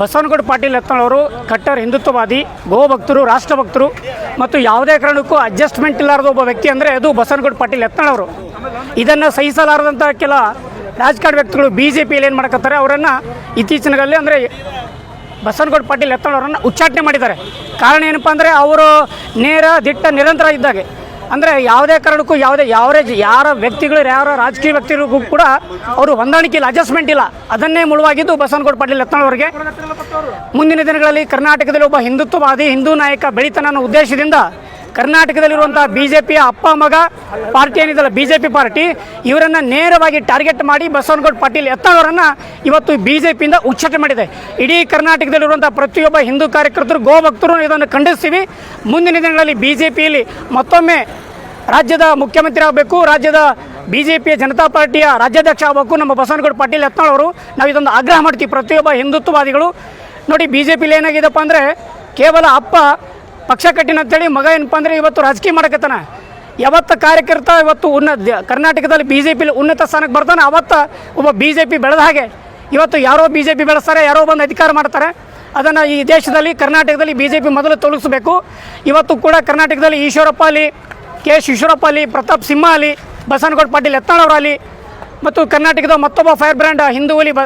ಬಸವನಗೌಡ ಪಾಟೀಲ್ ಯತ್ನಾಳವರು ಕಟ್ಟರ್ ಹಿಂದುತ್ವವಾದಿ, ಗೋಭಕ್ತರು, ರಾಷ್ಟ್ರಭಕ್ತರು ಮತ್ತು ಯಾವುದೇ ಕಾರಣಕ್ಕೂ ಅಡ್ಜಸ್ಟ್ಮೆಂಟ್ ಇಲ್ಲಾರದ ಒಬ್ಬ ವ್ಯಕ್ತಿ ಅಂದರೆ ಅದು ಬಸವನಗೌಡ ಪಾಟೀಲ್ ಯತ್ನಾಳವರು ಇದನ್ನು ಸಹಿಸಲಾರದಂಥ ಕೆಲ ರಾಜಕಾರಣ ವ್ಯಕ್ತಿಗಳು ಬಿ ಜೆ ಪಿಯಲ್ಲಿ ಏನು ಮಾಡಕತ್ತಾರೆ, ಅವರನ್ನು ಇತ್ತೀಚಿನಗಳಲ್ಲಿ ಅಂದರೆ ಬಸವನಗೌಡ ಪಾಟೀಲ್ ಎತ್ತಳವರನ್ನು ಉಚ್ಚಾಟನೆ ಮಾಡಿದ್ದಾರೆ. ಕಾರಣ ಏನಪ್ಪ ಅಂದರೆ ಅವರು ನೇರ ದಿಟ್ಟ ನಿರಂತರ ಇದ್ದಾಗೆ. ಅಂದರೆ ಯಾವುದೇ ಕಾರಣಕ್ಕೂ ಯಾವುದೇ ಯಾವರೇ ಯಾರ ವ್ಯಕ್ತಿಗಳು, ಯಾರ ರಾಜಕೀಯ ವ್ಯಕ್ತಿಗಳಿಗೂ ಕೂಡ ಅವರು ಹೊಂದಾಣಿಕೆ ಇಲ್ಲ ಅಡ್ಜಸ್ಟ್ಮೆಂಟ್ ಇಲ್ಲ. ಅದನ್ನೇ ಮುಳುವಾಗಿದ್ದು ಬಸವನಗೌಡ ಪಾಟೀಲ್ ಅವರಿಗೆ. ಮುಂದಿನ ದಿನಗಳಲ್ಲಿ ಕರ್ನಾಟಕದಲ್ಲಿ ಒಬ್ಬ ಹಿಂದುತ್ವವಾದಿ, ಹಿಂದೂ ನಾಯಕ ಬೆಳಿತಾನ ಉದ್ದೇಶದಿಂದ ಕರ್ನಾಟಕದಲ್ಲಿರುವಂಥ ಬಿ ಜೆ ಪಿಯ ಅಪ್ಪ ಮಗ ಪಾರ್ಟಿ ಏನಿದಲ್ಲ ಬಿ ಜೆ ಪಿ ಪಾರ್ಟಿ, ಇವರನ್ನು ನೇರವಾಗಿ ಟಾರ್ಗೆಟ್ ಮಾಡಿ ಬಸವನಗೌಡ ಪಾಟೀಲ್ ಎತ್ತವರನ್ನ ಇವತ್ತು ಬಿ ಜೆ ಪಿಯಿಂದ ಉಚ್ಚಾಟನೆ ಮಾಡಿದೆ. ಇಡೀ ಕರ್ನಾಟಕದಲ್ಲಿರುವಂಥ ಪ್ರತಿಯೊಬ್ಬ ಹಿಂದೂ ಕಾರ್ಯಕರ್ತರು ಗೋ ಭಕ್ತರು ಇದನ್ನು ಖಂಡಿಸ್ತೀವಿ. ಮುಂದಿನ ದಿನಗಳಲ್ಲಿ ಬಿ ಜೆ ಪಿಯಲ್ಲಿ ಮತ್ತೊಮ್ಮೆ ರಾಜ್ಯದ ಮುಖ್ಯಮಂತ್ರಿ ಆಗಬೇಕು, ರಾಜ್ಯದ ಬಿ ಜೆ ಪಿಯ ಜನತಾ ಪಾರ್ಟಿಯ ರಾಜ್ಯಾಧ್ಯಕ್ಷ ಆಗಬೇಕು, ನಮ್ಮ ಬಸವನಗೌಡ ಪಾಟೀಲ್ ಎತ್ತಾಳವರು. ನಾವು ಇದೊಂದು ಆಗ್ರಹ ಮಾಡ್ತೀವಿ ಪ್ರತಿಯೊಬ್ಬ ಹಿಂದುತ್ವವಾದಿಗಳು. ನೋಡಿ ಬಿ ಜೆ ಪಿಲಿ ಏನಾಗಿದೆಪ್ಪ ಅಂದರೆ ಕೇವಲ ಅಪ್ಪ ಪಕ್ಷ ಕಟ್ಟಿನ ಅಂತೇಳಿ ಮಗ ಏನಪ್ಪ ಅಂದರೆ ಇವತ್ತು ರಾಜಕೀಯ ಮಾಡಕತ್ತಾನ. ಯಾವತ್ತ ಕಾರ್ಯಕರ್ತ ಇವತ್ತು ಉನ್ನತ ಕರ್ನಾಟಕದಲ್ಲಿ ಬಿ ಜೆ ಪಿಲಿ ಉನ್ನತ ಸ್ಥಾನಕ್ಕೆ ಬರ್ತಾನೆ, ಅವತ್ತ ಒಬ್ಬ ಬಿ ಜೆ ಪಿ ಬೆಳೆದ ಹಾಗೆ. ಇವತ್ತು ಯಾರೋ ಬಿ ಜೆ ಪಿ ಬೆಳೆಸ್ತಾರೆ, ಯಾರೋ ಬಂದು ಅಧಿಕಾರ ಮಾಡ್ತಾರೆ. ಅದನ್ನು ಈ ದೇಶದಲ್ಲಿ, ಕರ್ನಾಟಕದಲ್ಲಿ ಬಿ ಜೆ ಪಿ ಮೊದಲು ತೊಲಗಿಸಬೇಕು. ಇವತ್ತು ಕೂಡ ಕರ್ನಾಟಕದಲ್ಲಿ ಈಶ್ವರಪ್ಪ ಅಲ್ಲಿ, ಕೆ ಎಸ್ ಈಶ್ವರಪ್ಪ ಅಲ್ಲಿ, ಪ್ರತಾಪ್ ಸಿಂಹ ಅಲ್ಲಿ ಬಸನಗೌಡ ಪಾಟೀಲ್ ಯತ್ನಾಳವರಲ್ಲಿ ಮತ್ತು ಕರ್ನಾಟಕದ ಮತ್ತೊಬ್ಬ ಫೈರ್ ಬ್ರ್ಯಾಂಡ್ ಹಿಂದೂ ಹುಲಿ ಬ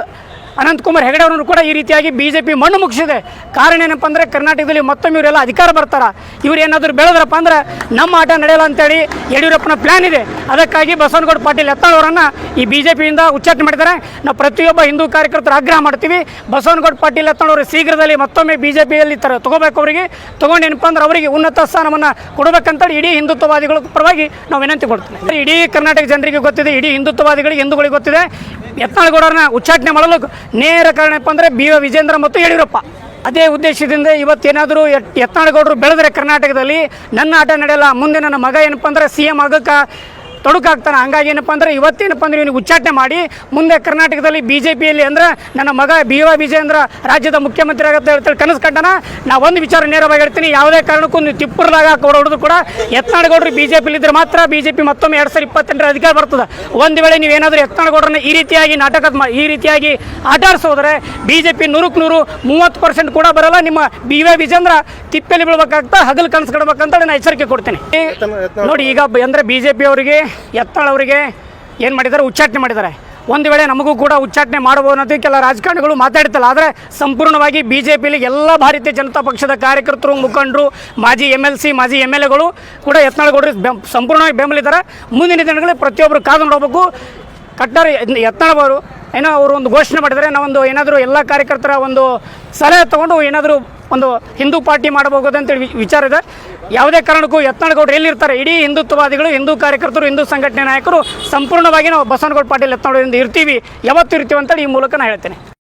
ಅನಂತಕುಮಾರ್ ಹೆಗಡೆ ಅವರನ್ನು ಕೂಡ ಈ ರೀತಿಯಾಗಿ ಬಿ ಜೆ ಪಿ ಮಣ್ಣು ಮುಗಿಸಿದೆ. ಕಾರಣ ಏನಪ್ಪ ಅಂದರೆ ಕರ್ನಾಟಕದಲ್ಲಿ ಮತ್ತೊಮ್ಮೆ ಇವರೆಲ್ಲ ಅಧಿಕಾರ ಬರ್ತಾರೆ? ಇವ್ರು ಏನಾದರೂ ಬೆಳೆದ್ರಪ್ಪ ಅಂದ್ರೆ ನಮ್ಮ ಆಟ ನಡೆಯಲ್ಲ ಅಂತೇಳಿ ಯಡಿಯೂರಪ್ಪನ ಪ್ಲ್ಯಾನ್ ಇದೆ. ಅದಕ್ಕಾಗಿ ಬಸವನಗೌಡ ಪಾಟೀಲ್ ಎತ್ತಾಳವರನ್ನು ಈ ಬಿ ಜೆ ಪಿಯಿಂದ ಉಚ್ಚಾಟನೆ ಮಾಡಿದ್ದಾರೆ. ನಾವು ಪ್ರತಿಯೊಬ್ಬ ಹಿಂದೂ ಕಾರ್ಯಕರ್ತರು ಆಗ್ರಹ ಮಾಡ್ತೀವಿ. ಬಸವನಗೌಡ ಪಾಟೀಲ್ ಎತ್ತಾಳವರು ಶೀಘ್ರದಲ್ಲಿ ಮತ್ತೊಮ್ಮೆ ಬಿ ಜೆ ಪಿಯಲ್ಲಿ ತರ ತಗೋಬೇಕು ಅವರಿಗೆ. ತೊಗೊಂಡೇನಪ್ಪ ಅಂದ್ರೆ ಅವರಿಗೆ ಉನ್ನತ ಸ್ಥಾನವನ್ನು ಕೊಡಬೇಕಂತೇಳಿ ಇಡೀ ಹಿಂದುತ್ವವಾದಿಗಳ ಪರವಾಗಿ ನಾವು ವಿನಂತಿ ಕೊಡ್ತೀವಿ. ಇಡೀ ಕರ್ನಾಟಕ ಜನರಿಗೆ ಗೊತ್ತಿದೆ, ಇಡೀ ಹಿಂದುತ್ವವಾದಿಗಳಿಗೆ, ಹಿಂದೂಗಳಿಗೆ ಗೊತ್ತಿದೆ. ಯತ್ನಾಳಗೌಡರನ್ನ ಉಚ್ಚಾಟನೆ ಮಾಡಲು ನೇರ ಕಾರಣ ಏನಪ್ಪ ಅಂದರೆ ಬಿ ವಿಜೇಂದ್ರ ಮತ್ತು ಯಡಿಯೂರಪ್ಪ. ಅದೇ ಉದ್ದೇಶದಿಂದ ಇವತ್ತೇನಾದರೂ ಯತ್ನಾಳಗೌಡರು ಬೆಳೆದರೆ ಕರ್ನಾಟಕದಲ್ಲಿ ನನ್ನ ಆಟ ನಡೆಯಲ್ಲ, ಮುಂದೆ ನನ್ನ ಮಗ ಏನಪ್ಪ ಅಂದರೆ ಸಿ ಎಂ ಆಗಕ್ಕೆ ತೊಡಕಾಗ್ತಾನೆ. ಹಂಗಾಗಿ ಏನಪ್ಪ ಅಂದ್ರೆ ಇವತ್ತೇನಪ್ಪ ಅಂದ್ರೆ ಇವನಿಗೆ ಉಚ್ಚಾಟನೆ ಮಾಡಿ ಮುಂದೆ ಕರ್ನಾಟಕದಲ್ಲಿ ಬಿ ಜೆ ಪಿಯಲ್ಲಿ ಅಂದ್ರೆ ನನ್ನ ಮಗ ಬಿ ವ ವಿಜೇಂದ್ರ ರಾಜ್ಯದ ಮುಖ್ಯಮಂತ್ರಿ ಆಗುತ್ತೆ ಅಂತೇಳಿ ಕನಸು ಕಂಡನ. ನಾ ಒಂದು ವಿಚಾರ ನೇರವಾಗಿ ಹೇಳ್ತೀನಿ. ಯಾವುದೇ ಕಾರಣಕ್ಕೂ ನೀವು ತಿಪ್ಪುರದಾಗ ಹೊಡೆದ್ರು ಕೂಡ ಯತ್ನಾಳಗೌಡರು ಬಿ ಜೆ ಪಿಲಿದ್ರೆ ಮಾತ್ರ ಬಿ ಜೆ ಪಿ ಮತ್ತೊಮ್ಮೆ ಎರಡು ಸಾವಿರ ಇಪ್ಪತ್ತೆಂಟರ ಅಧಿಕಾರ ಬರ್ತದೆ. ಒಂದು ವೇಳೆ ನೀವೇನಾದರೂ ಯತ್ನಾಳಗೌಡರನ್ನ ಈ ರೀತಿಯಾಗಿ ನಾಟಕ ಈ ರೀತಿಯಾಗಿ ಆಟಾಡ್ಸೋದ್ರೆ ಬಿ ಜೆ ಪಿ ನೂರಕ್ಕೆ ನೂರು ಮೂವತ್ತು ಪರ್ಸೆಂಟ್ ಕೂಡ ಬರಲ್ಲ. ನಿಮ್ಮ ಬಿ ವ ವಿಜೇಂದ್ರ ತಿಪ್ಪೆಲಿ ಬೀಳ್ಬೇಕಾಗ್ತಾ ಹಗಲು ಕನಸು ಕಡಬೇಕಂತ ನಾನು ಎಚ್ಚರಿಕೆ ಕೊಡ್ತೀನಿ. ನೋಡಿ ಈಗ ಅಂದ್ರೆ ಬಿ ಜೆ ಪಿ ಅವರಿಗೆ ಯತ್ನಾಳ್ ಅವರಿಗೆ ಏನು ಮಾಡಿದ್ದಾರೆ? ಉಚ್ಚಾಟನೆ ಮಾಡಿದ್ದಾರೆ. ಒಂದು ವೇಳೆ ನಮಗೂ ಕೂಡ ಉಚ್ಚಾಟನೆ ಮಾಡಬಹುದು ಅನ್ನೋದು ಕೆಲ ರಾಜಕಾರಣಿಗಳು ಮಾತಾಡ್ತಲ್ಲ. ಆದರೆ ಸಂಪೂರ್ಣವಾಗಿ ಬಿ ಜೆ ಪಿಲಿ ಎಲ್ಲ ಭಾರತೀಯ ಜನತಾ ಪಕ್ಷದ ಕಾರ್ಯಕರ್ತರು, ಮುಖಂಡರು, ಮಾಜಿ ಎಂ ಎಲ್ ಸಿ, ಮಾಜಿ ಎಂ ಎಲ್ ಎಗಳು ಕೂಡ ಯತ್ನಾಳ್ಗೌಡರು ಸಂಪೂರ್ಣವಾಗಿ ಬೆಂಬಲಿದ್ದಾರೆ. ಮುಂದಿನ ದಿನಗಳಲ್ಲಿ ಪ್ರತಿಯೊಬ್ಬರು ಕಾದು ನೋಡಬೇಕು. ಕಟ್ಟಾರ ಯತ್ನಾಳವರು ಏನೋ ಅವರು ಒಂದು ಘೋಷಣೆ ಮಾಡಿದರೆ ನಾವೊಂದು ಏನಾದರೂ ಎಲ್ಲ ಕಾರ್ಯಕರ್ತರ ಒಂದು ಸಲಹೆ ತೊಗೊಂಡು ಏನಾದರೂ ಒಂದು ಹಿಂದೂ ಪಾರ್ಟಿ ಮಾಡಬಹುದು ಅಂತೇಳಿ ವಿಚಾರ ಇದೆ. ಯಾವುದೇ ಕಾರಣಕ್ಕೂ ಯತ್ನಾಳಗೌಡರು ಎಲ್ಲಿರ್ತಾರೆ? ಇಡೀ ಹಿಂದುತ್ವವಾದಿಗಳು, ಹಿಂದೂ ಕಾರ್ಯಕರ್ತರು, ಹಿಂದೂ ಸಂಘಟನೆ ನಾಯಕರು ಸಂಪೂರ್ಣವಾಗಿ ನಾವು ಬಸವನಗೌಡ ಪಾಟೀಲ್ ಯತ್ನಾಳ್ ಇರ್ತೀವಿ, ಯಾವತ್ತೂ ಇರ್ತೀವಿ ಅಂತೇಳಿ ಈ ಮೂಲಕ ನಾನು ಹೇಳ್ತೇನೆ.